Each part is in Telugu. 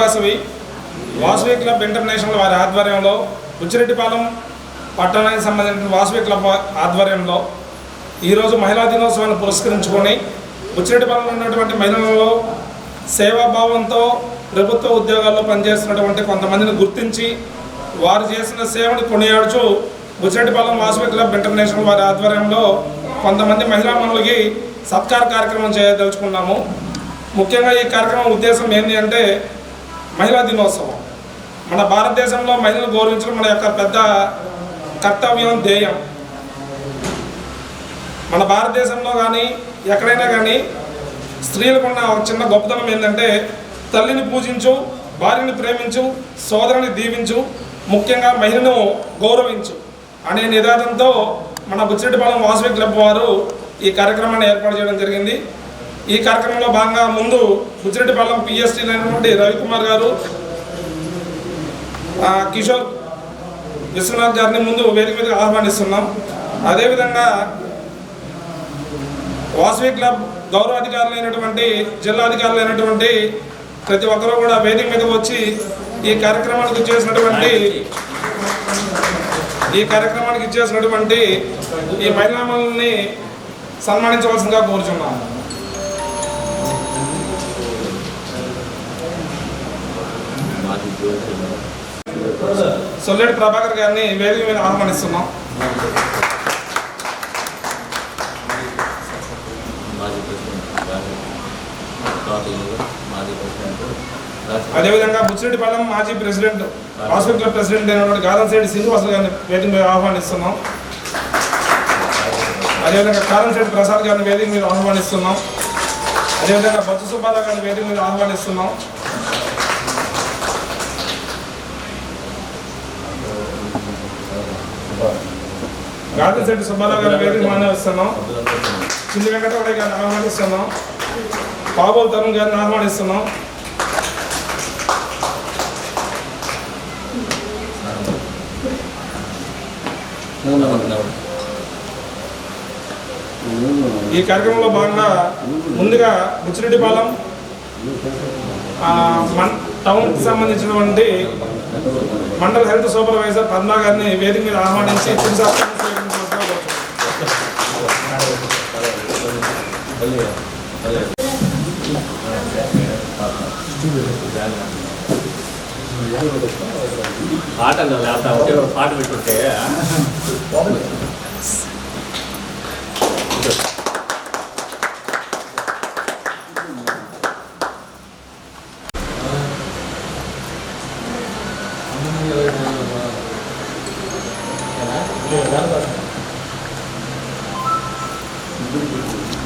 శ్రీవాసవి వాసవి క్లబ్ ఇంటర్నేషనల్ వారి ఆధ్వర్యంలో బుచ్చిరెడ్డిపాలెం పట్టణానికి సంబంధించిన వాసవి క్లబ్ ఆధ్వర్యంలో ఈరోజు మహిళా దినోత్సవాన్ని పురస్కరించుకొని బుచ్చిరెడ్డిపాలెంలో ఉన్నటువంటి మహిళలలో సేవాభావంతో ప్రభుత్వ ఉద్యోగాల్లో పనిచేస్తున్నటువంటి కొంతమందిని గుర్తించి వారు చేసిన సేవని కొనియాడుచు బుచ్చిరెడ్డిపాలెం వాసవి క్లబ్ ఇంటర్నేషనల్ వారి ఆధ్వర్యంలో కొంతమంది మహిళా మనులకి సత్కార కార్యక్రమం చేయదలుచుకున్నాము. ముఖ్యంగా ఈ కార్యక్రమం ఉద్దేశం ఏంటి అంటే మహిళా దినోత్సవం. మన భారతదేశంలో మహిళలు గౌరవించడం మన యొక్క పెద్ద కర్తవ్యం ధ్యేయం. మన భారతదేశంలో కానీ ఎక్కడైనా కానీ స్త్రీలకు ఉన్న ఒక చిన్న గొప్పతనం ఏంటంటే తల్లిని పూజించు భార్యని ప్రేమించు సోదరుని దీవించు ముఖ్యంగా మహిళను గౌరవించు అనే నినాదంతో మన బుచ్చిరెడ్డిపాలెం వాసవి క్లబ్ వారు ఈ కార్యక్రమాన్ని ఏర్పాటు చేయడం జరిగింది. ఈ కార్యక్రమంలో భాగంగా ముందు బుచ్చిరెడ్డిపాలెం పిఎస్టీ అయినటువంటి రవికుమార్ గారు కిషోర్ విశ్వనాథ్ గారిని ముందు వేదిక మీద ఆహ్వానిస్తున్నాం. అదేవిధంగా వాసవి క్లబ్ గౌరవ అయినటువంటి జిల్లా అయినటువంటి ప్రతి ఒక్కరూ కూడా వేదిక మీద వచ్చి ఈ కార్యక్రమానికి ఇచ్చేసినటువంటి ఈ కార్యక్రమానికి ఇచ్చేసినటువంటి ఈ మహిళామల్ని సన్మానించవలసిందిగా కోరుచున్నాము సొల్లెడి ప్రభాకర్ గారిని వేదిక మీద ఆహ్వానిస్తున్నాం. అదేవిధంగా బుచ్చిరెడ్డిపాలెం మాజీ ప్రెసిడెంట్ హాస్పిటల్ క్లబ్ ప్రెసిడెంట్ అయినటువంటి గాదంశెట్టి శ్రీనివాసులు గారిని వేదిక మీద ఆహ్వానిస్తున్నాం. అదేవిధంగా కారంశెట్టి ప్రసాద్ గారిని వేదిక మీద ఆహ్వానిస్తున్నాం. అదేవిధంగా బొత్స సుబ్బారావు గారిని వేదిక మీద ఆహ్వానిస్తున్నాం. గాదంశెట్టి సుబ్బారావు గారిని వేదిక మీద ఆహ్వానిస్తున్నాం చిన్ని వెంకటరమణ గారిని ఆహ్వానిస్తున్నాం. పాబోల్ తరుణ్ గారిని ఆహ్వానిస్తున్నాం. ఈ కార్యక్రమంలో భాగంగా ముందుగా బుచ్చిరెడ్డిపాలెం టౌన్కి సంబంధించినటువంటి మండల హెల్త్ సూపర్వైజర్ పద్మా గారిని వేదిక మీద ఆహ్వానించి చిరు సత్కారం స్వీకరించవలసిందిగా కోరుతున్నాను. పాటలు లేకపోతే ఒకటే ఒక పాట పెట్టుంటే Дякую.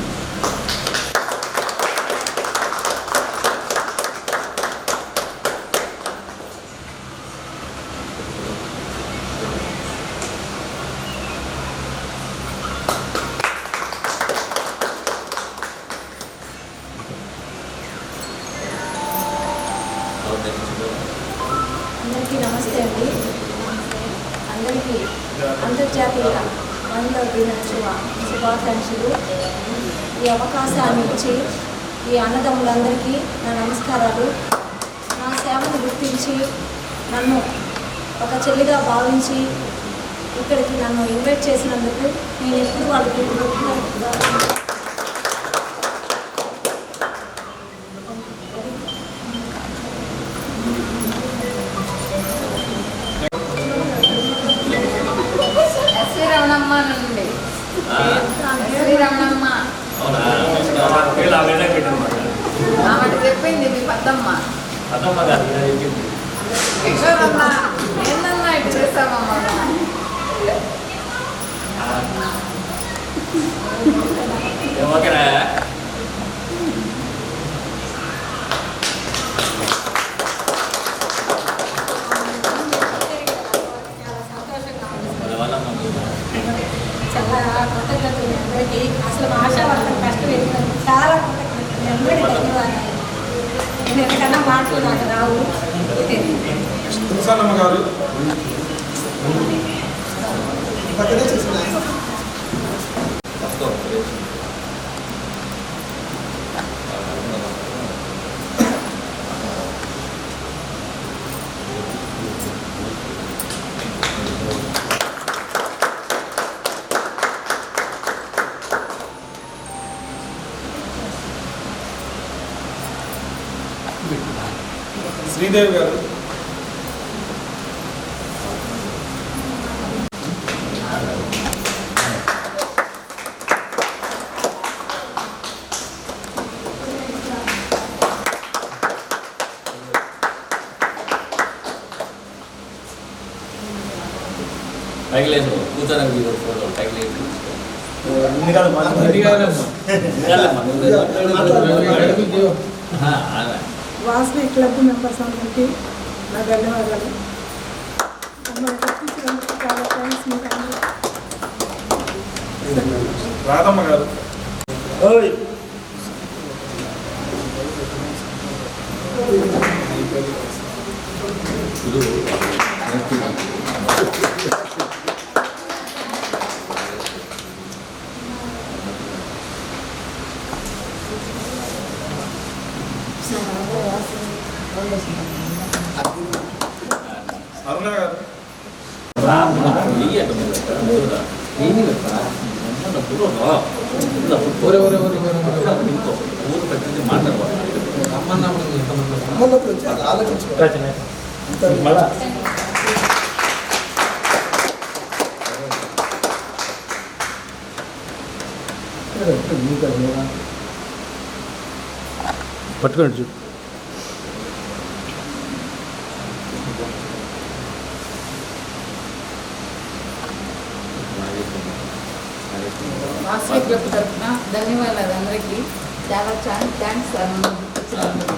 నన్ను ఒక చెల్లిగా భావించి ఇక్కడికి నన్ను ఇన్వైట్ చేసినందుకు నేను ఎప్పుడు వాళ్ళకి కృతజ్ఞతగా ఎస్వి రమణమ్మ నుండి ఎస్వి రమణమ్మ అవునా వీళ్ళు ఆ విధంగా పెట్టినమాట ఆమె చెప్పింది మీ పద్దమ్మ అదమ్మ గారు ఇలా చెప్పింది కిషోరన్న ఏందన్నా ఇటు చేస్తామమ్మా ఏం ఓకేనా చాలా సంతోషంగా ఉంది మన వల్ల మనకు చాలా కృతజ్ఞతలు మీ అందరికీ అసలు భాష వాళ్ళ కష్టం ఎందుకు చాలా కృతజ్ఞతలు మీ అందరికీ ధన్యవాదాలు నేను ఎంతకన్నా మాటలు నాకు రావు తులసానమ్మ గారు శ్రీదేవి గారు. కూర్చొని వీడియో ఫోటో లేదు వాసవి క్లబ్ మెంబర్స్ అందరికీ నా ధన్యవాదాలు మమ్మల్ని గుర్తించినందుకు చాలా థ్యాంక్స్ మీకు అందరికీ. రాధమ్మ గారు అరుణ పట్టుకోండి చూ వాసవి తరఫున ధన్యవాదాలు అందరికీ. చాలా చాలా థ్యాంక్స్ సార్ మమ్మల్ని గుర్తించినందుకు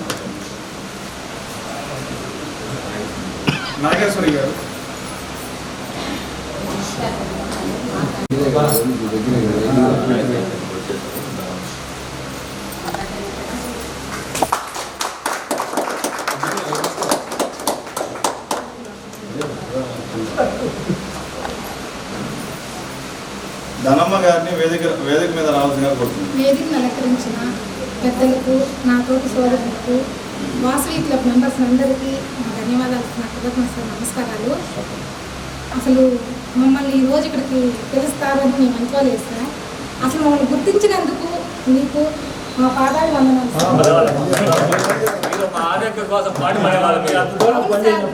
నాగేశ్వరి గారు. ధనమ్మ గారిని వేదిక వేదిక మీద రావాల్సిందిగా కోరుతున్నాను. వేదిక అలంకరించిన పెద్దలకు నాతోటి సోదరులకు వాసవి క్లబ్ మెంబర్స్ అందరికీ ధన్యవాదాలు కృతజ్ఞతలు నమస్కారాలు. అసలు మమ్మల్ని ఈ రోజు ఇక్కడికి పిలుస్తారని మేము అనుకోలేదు సార్. అసలు మమ్మల్ని గుర్తించినందుకు మీకు మా పాదాలు వందనాలు సార్. ఆరోగ్యం కోసం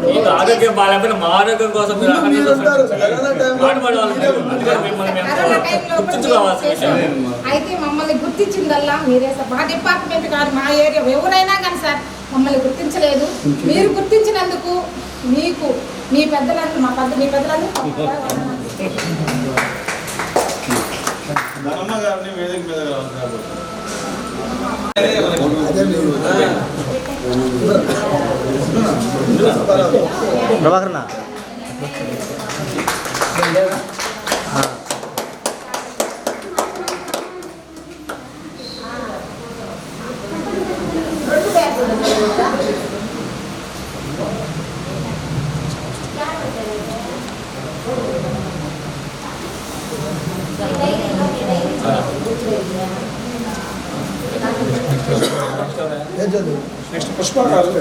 మీకు ఆరోగ్యం బాగాలేకపోయినా మా ఆరోగ్యం కోసం మీరు. అయితే మమ్మల్ని గుర్తించిందల్లా మీరే సార్. మా డిపార్ట్మెంట్ కాదు మా ఏరియా ఎవరైనా కానీ సార్ మమ్మల్ని గుర్తించలేదు. మీరు గుర్తించినందుకు మీకు మీ పెద్దలందరూ మా పెద్ద మీ పెద్దలందరూ మా నెక్స్ట్ పుష్ప గారు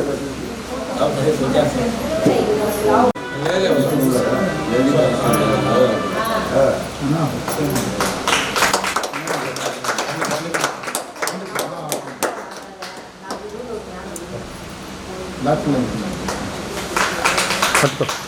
పట్టుకో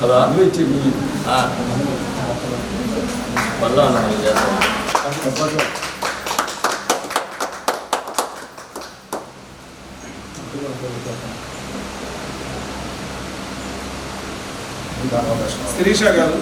కదా మళ్ళా అన్న చేస్తాం శిరీష గారు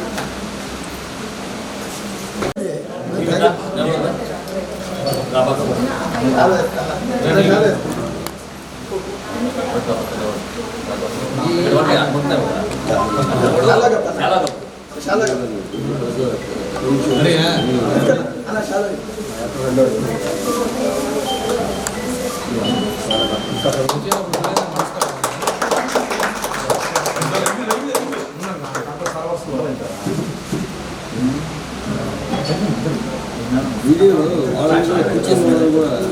వీడియో 나중에 붙이는 거야.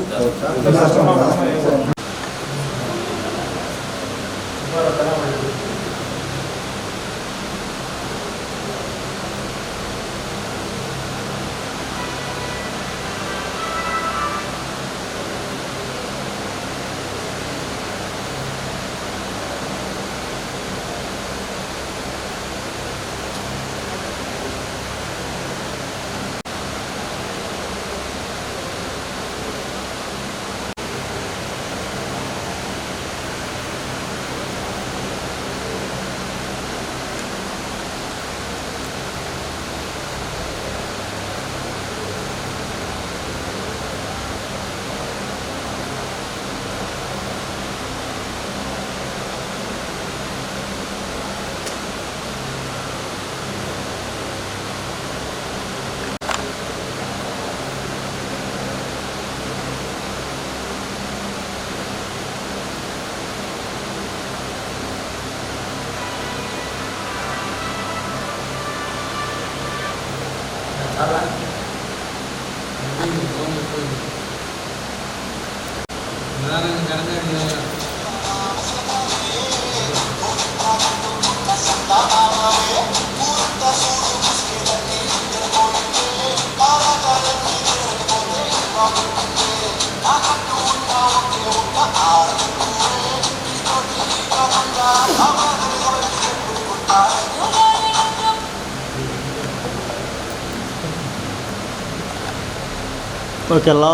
ఓకే లా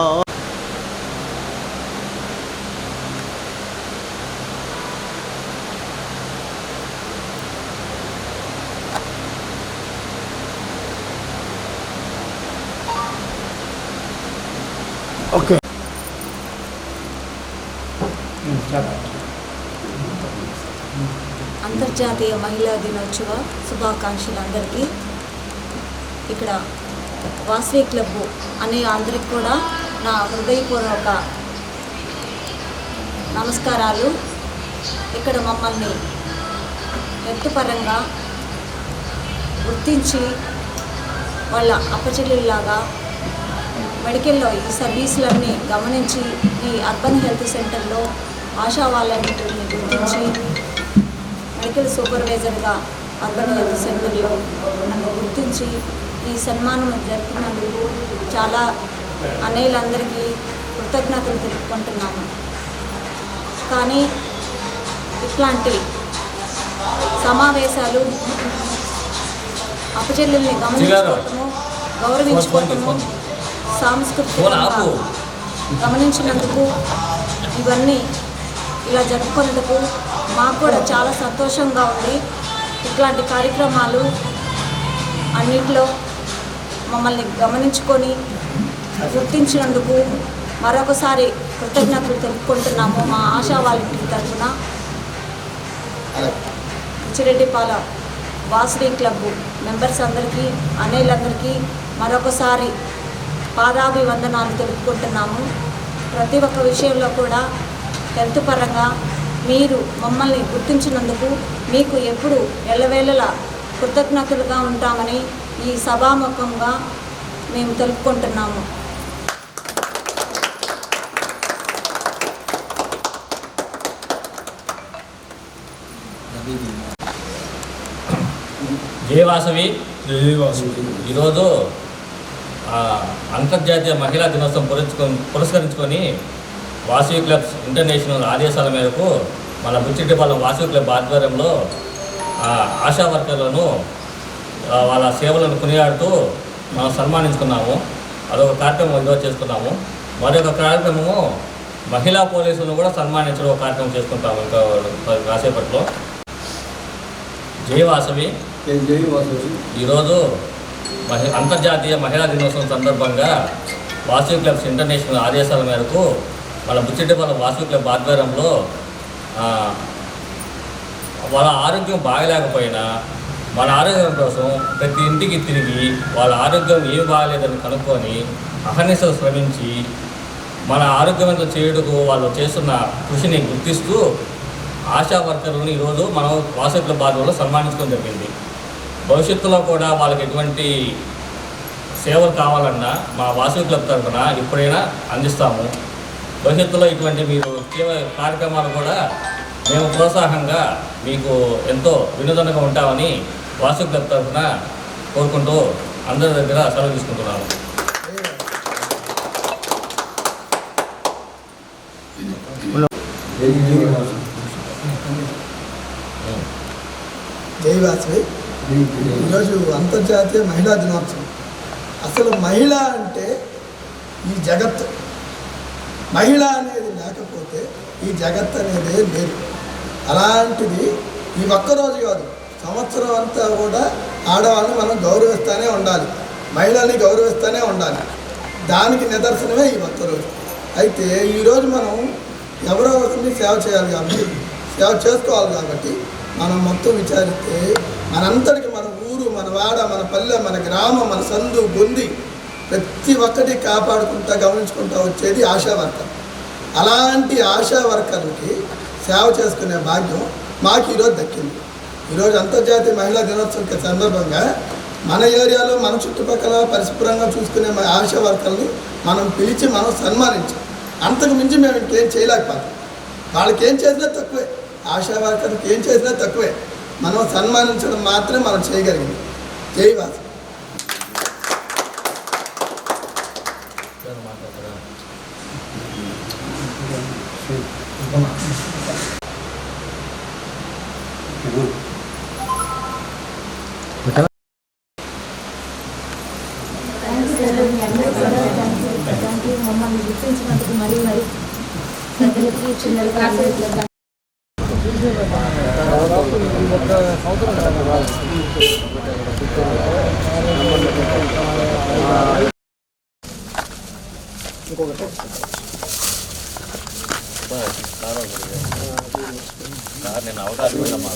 ఓకే. అంతర్జాతీయ మహిళా దినోత్సవ శుభాకాంక్షలు అందరికీ ఇక్కడ వాసవి క్లబ్ అనే అందరికి కూడా నా హృదయపూర్వక నమస్కారాలు. ఇక్కడ మమ్మల్ని ఎత్తుపరంగా గుర్తించి వాళ్ళ అప్పచెల్లిలాగా మెడికల్లో ఈ సర్వీసులన్నీ గమనించి ఈ అర్బన్ హెల్త్ సెంటర్లో ఆశా వాళ్ళన్నింటిని గుర్తించి మెడికల్ సూపర్వైజర్గా అర్బన్ హెల్త్ సెంటర్లో నన్ను గుర్తించి ఈ సన్మానం జరుపుకున్నందుకు చాలా అనేలందరికీ కృతజ్ఞతలు తెలుపుకుంటున్నాము కానీ ఇట్లాంటి సమావేశాలు అపచెల్లెల్ని గమనించుకోవటము గౌరవించుకోవటము సాంస్కృతికంగా గమనించినందుకు ఇవన్నీ ఇలా జరుపుకునేందుకు మాకు కూడా చాలా సంతోషంగా ఉంది. ఇట్లాంటి కార్యక్రమాలు అన్నిట్లో మమ్మల్ని గమనించుకొని గుర్తించినందుకు మరొకసారి కృతజ్ఞతలు తెలుపుకుంటున్నాము మా ఆశా వాళ్ళ తరఫున. చిరెడ్డిపాల వాసరీ క్లబ్ మెంబర్స్ అందరికీ అనేలందరికీ మరొకసారి పాదాభివందనాలు తెలుపుకుంటున్నాము. ప్రతి ఒక్క విషయంలో కూడా హెల్త్ పరంగా మీరు మమ్మల్ని గుర్తించినందుకు మీకు ఎప్పుడు ఎల్లవేళలా కృతజ్ఞతలుగా ఉంటామని ఈ సభాముఖంగా మేము తెలుపుకుంటున్నాము. జయవాసవి. ఈరోజు అంతర్జాతీయ మహిళా దినోత్సవం పురస్కరించుకొని పురస్కరించుకొని వాసవి క్లబ్స్ ఇంటర్నేషనల్ ఆదేశాల మేరకు మన బుచ్చిరెడ్డిపాలెం వాసవి క్లబ్ ఆధ్వర్యంలో ఆ, ఆశా వర్కర్లను వాళ్ళ సేవలను కొనియాడుతూ మనం సన్మానించుకున్నాము. అదొక కార్యక్రమం ఈరోజు చేసుకున్నాము. మరొక కార్యక్రమము మహిళా పోలీసులను కూడా సన్మానించడం ఒక కార్యక్రమం చేసుకుంటాము ఇంకా కాసేపట్లో. జై వాసవి. ఈరోజు మహి అంతర్జాతీయ మహిళా దినోత్సవం సందర్భంగా వాసవి క్లబ్స్ ఇంటర్నేషనల్ ఆదేశాల మేరకు వాళ్ళ బుచ్చిటిపల్లి వాసవి క్లబ్ ఆధ్వర్యంలో వాళ్ళ ఆరోగ్యం బాగలేకపోయినా వాళ్ళ ఆరోగ్యం కోసం ప్రతి ఇంటికి తిరిగి వాళ్ళ ఆరోగ్యం ఏం బాగాలేదని కనుక్కొని అహర్నిశ శ్రమించి మన ఆరోగ్యవంతం చేయుటకు వాళ్ళు చేస్తున్న కృషిని గుర్తిస్తూ ఆశా వర్కర్లను ఈరోజు మనం వాసవి బాధ్యతలో సన్మానించడం జరిగింది. భవిష్యత్తులో కూడా వాళ్ళకి ఎటువంటి సేవలు కావాలన్నా మా వాసవి క్లబ్ తరఫున ఎప్పుడైనా అందిస్తాము. భవిష్యత్తులో ఇటువంటి మీరు కార్యక్రమాలు కూడా మేము ప్రోత్సాహంగా మీకు ఎంతో వినోదంగా ఉంటామని వాసవి క్లబ్ తరఫున కోరుకుంటూ అందరి దగ్గర సెలవు తీసుకుంటున్నాను. జై వాసవి. ఈరోజు అంతర్జాతీయ మహిళా దినోత్సవం. అసలు మహిళ అంటే ఈ జగత్. మహిళ అనేది లేకపోతే ఈ జగత్ అనేది లేదు. అలాంటిది ఈ ఒక్కరోజు కాదు. సంవత్సరం అంతా కూడా ఆడవాళ్ళని మనం గౌరవిస్తూనే ఉండాలి. మహిళల్ని గౌరవిస్తూనే ఉండాలి. దానికి నిదర్శనమే ఈ ఒక్కరోజు. అయితే ఈరోజు మనం ఎవరో ఒకరిని సేవ చేయాలి కాబట్టి సేవ చేసుకోవాలి కాబట్టి మనం మొత్తం విచారిస్తే మనంతటికి మన ఊరు మన వాడ మన పల్లె మన గ్రామం మన సందు బొంది ప్రతి ఒక్కటి కాపాడుకుంటా గమనించుకుంటా వచ్చేది ఆశా వర్కర్ అలాంటి ఆశా వర్కర్లకి సేవ చేసుకునే భాగ్యం మాకు ఈరోజు దక్కింది. ఈరోజు అంతర్జాతీయ మహిళా దినోత్సవం సందర్భంగా మన ఏరియాలో మన చుట్టుపక్కల పరిశుభ్రంగా చూసుకునే మన ఆశా వర్కర్ని మనం పిలిచి మనం సన్మానించాం. అంతకు మించి మేము ఇంకేం చేయలేకపోతాం. వాళ్ళకి ఏం చేసినా తక్కువే. ఆశా వర్కర్కి ఏం చేసినా తక్కువే. మనం సన్మానించడం మాత్రమే మనం చేయగలిగింది. జై సార్ నేను అవకాశం ఇవ్వమ్మా.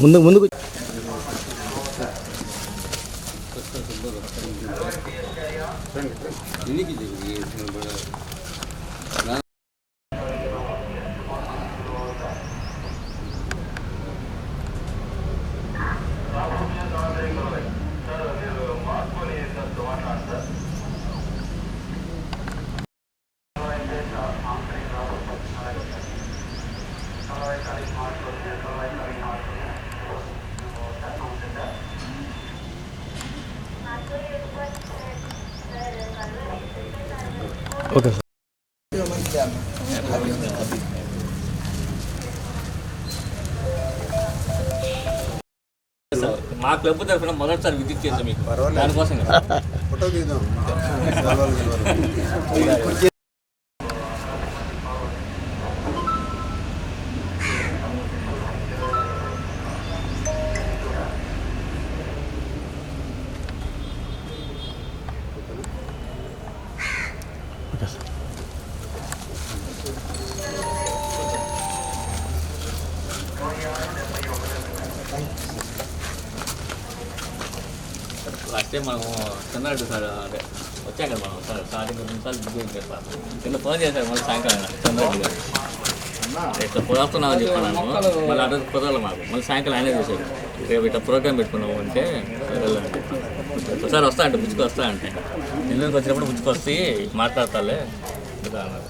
ముందుకు ముందుకు ఓకే సార్ మా క్లబ్ తరఫున మొదటిసారి విజిట్ చేసాం మీకు దానికోసం లాస్ట్ టైం మనం చంద్రారెడ్డి సార్ అదే వచ్చాం కదా మనం సార్ స్టార్టింగ్ రెండు సార్లు బుక్ చేస్తాం నిన్న ఫోన్ చేశారు మళ్ళీ సాయంకాలం చంద్రారెడ్డి గారు. ఇట్లా కుదరుతున్నామని చెప్పాను మళ్ళీ అడ్రస్ కుదరదు మాకు. మళ్ళీ సాయంకాలం ఆయనే చేశారు రేపు ఇట్లా ప్రోగ్రామ్ పెట్టుకున్నాము అంటే ఒకసారి వస్తా అంటే బుచ్చుకు వస్తా అంటే. నెల్లూరుకి వచ్చినప్పుడు బుచ్చుకు వస్తే మాట్లాడతాలే. అన్నారు.